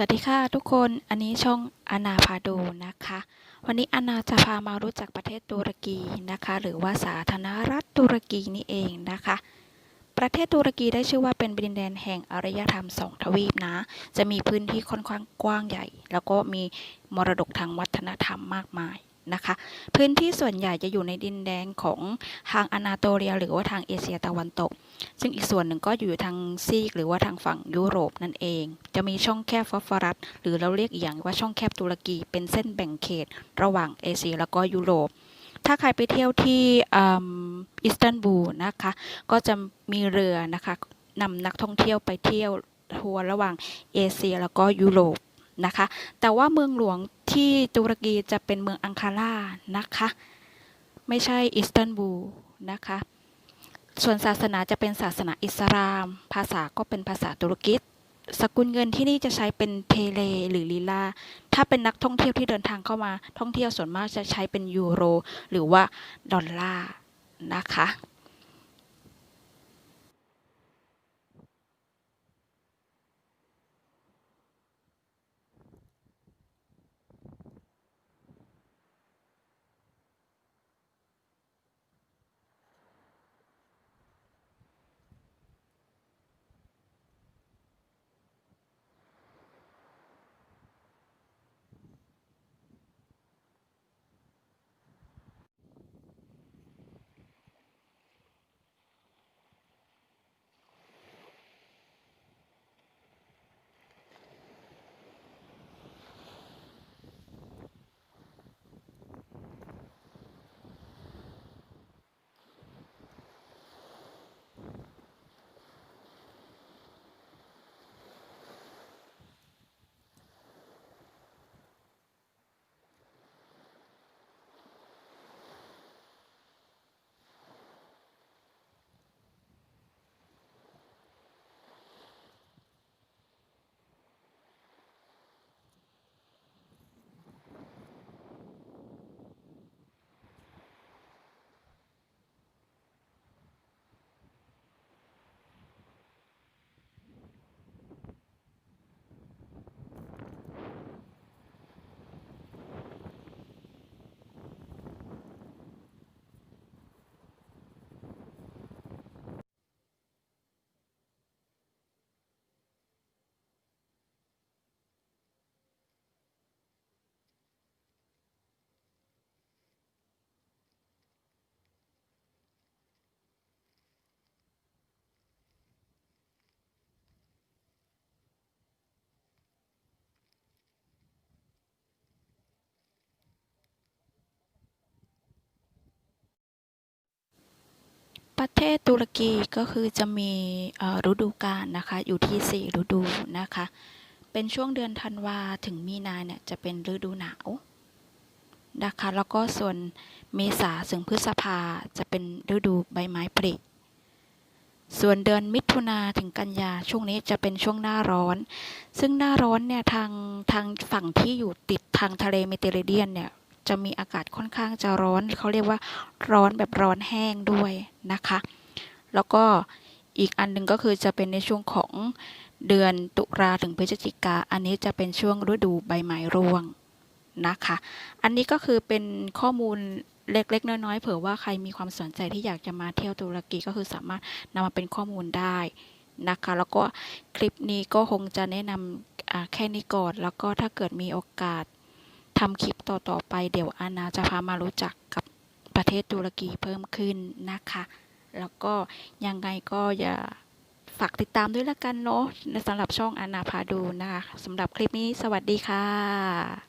สวัสดีค่ะทุกคนอันนี้ช่องอนาพาดูนะคะ วันนี้อนาจะพามารู้จักประเทศตุรกีนะคะ หรือว่าสาธารณรัฐตุรกีนี่เองนะคะ ประเทศตุรกีได้ชื่อว่าเป็นดินแดนแห่งอารยธรรมสองทวีปนะ จะมีพื้นที่ค่อนข้างกว้างใหญ่ แล้วก็มีมรดกทางวัฒนธรรมมากมาย นะคะ พื้นที่ส่วนใหญ่จะอยู่ในดินแดนของทางอนาโตเลีย หรือว่าทางเอเชียตะวันตก ซึ่งอีกส่วนหนึ่งก็อยู่ทางซีก หรือว่าทางฝั่งยุโรปนั่นเอง จะมีช่องแคบฟอสฟอรัสหรือเราเรียกอีกอย่างว่าช่องแคบตุรกี เป็นเส้นแบ่งเขต ระหว่างเอเชียแล้วก็ยุโรปถ้าใครไปเที่ยวที่อ,อิสตันบูลนะคะ ก็จะมีเรือนะคะนำนักท่องเที่ยวไปเที่ยวทัวร์ระหว่างเอเชียแล้วก็ยุโรปนะคะ แต่ว่าเมืองหลวง ที่ตุรกีจะเป็นเมืองอังคารานะคะ ไม่ใช่อิสตันบูลนะคะ ส่วนศาสนาจะเป็นศาสนาอิสลาม ภาษาก็เป็นภาษาตุรกิสสกุลเงินที่นี่จะใช้เป็นเทเลหรือลีลา ถ้าเป็นนักท่องเที่ยวที่เดินทางเข้ามาท่องเที่ยวส่วนมากจะใช้เป็นยูโร หรือว่าดอลลาร์นะคะ ประเทศตุรกีก็คือจะมีฤดูกาลนะคะ อยู่ที่ 4 ฤดูนะคะ เป็นช่วงเดือนธันวาถึงมีนาเนี่ยจะเป็นฤดูหนาวนะคะ แล้วก็ส่วนเมษาถึงพฤษภาจะเป็นฤดูใบไม้ผลิส่วนเดือนมิถุนาถึงกันยาช่วงนี้จะเป็นช่วงหน้าร้อน ซึ่งหน้าร้อนเนี่ยทางทางฝั่งที่อยู่ติดทางทะเลเมดิเตอร์เรเนียนเนี่ย จะมีอากาศค่อนข้างจะร้อนเขาเรียกว่าร้อนแบบร้อนแห้งด้วยนะคะ แล้วก็อีกอันหนึ่งก็คือจะเป็นในช่วงของเดือนตุลาถึงพฤศจิกา อันนี้จะเป็นช่วงฤดูใบไม้ร่วงนะคะ อันนี้ก็คือเป็นข้อมูลเล็ก ๆ น้อย ๆ เผื่อว่าใครมีความสนใจที่อยากจะมาเที่ยวตุรกีก็คือสามารถนำมาเป็นข้อมูลได้นะคะ แล้วก็คลิปนี้ก็คงจะแนะนำแค่นี้ก่อน แล้วก็ถ้าเกิดมีโอกาส ทำคลิปต่อๆไปเดี๋ยวอานาจะพามารู้จักกับประเทศตุรกีเพิ่มขึ้นนะคะ แล้วก็ยังไงก็อย่าฝากติดตามด้วยละกันเนาะสำหรับช่องอานาพาดูนะคะสำหรับคลิปนี้สวัสดีค่ะ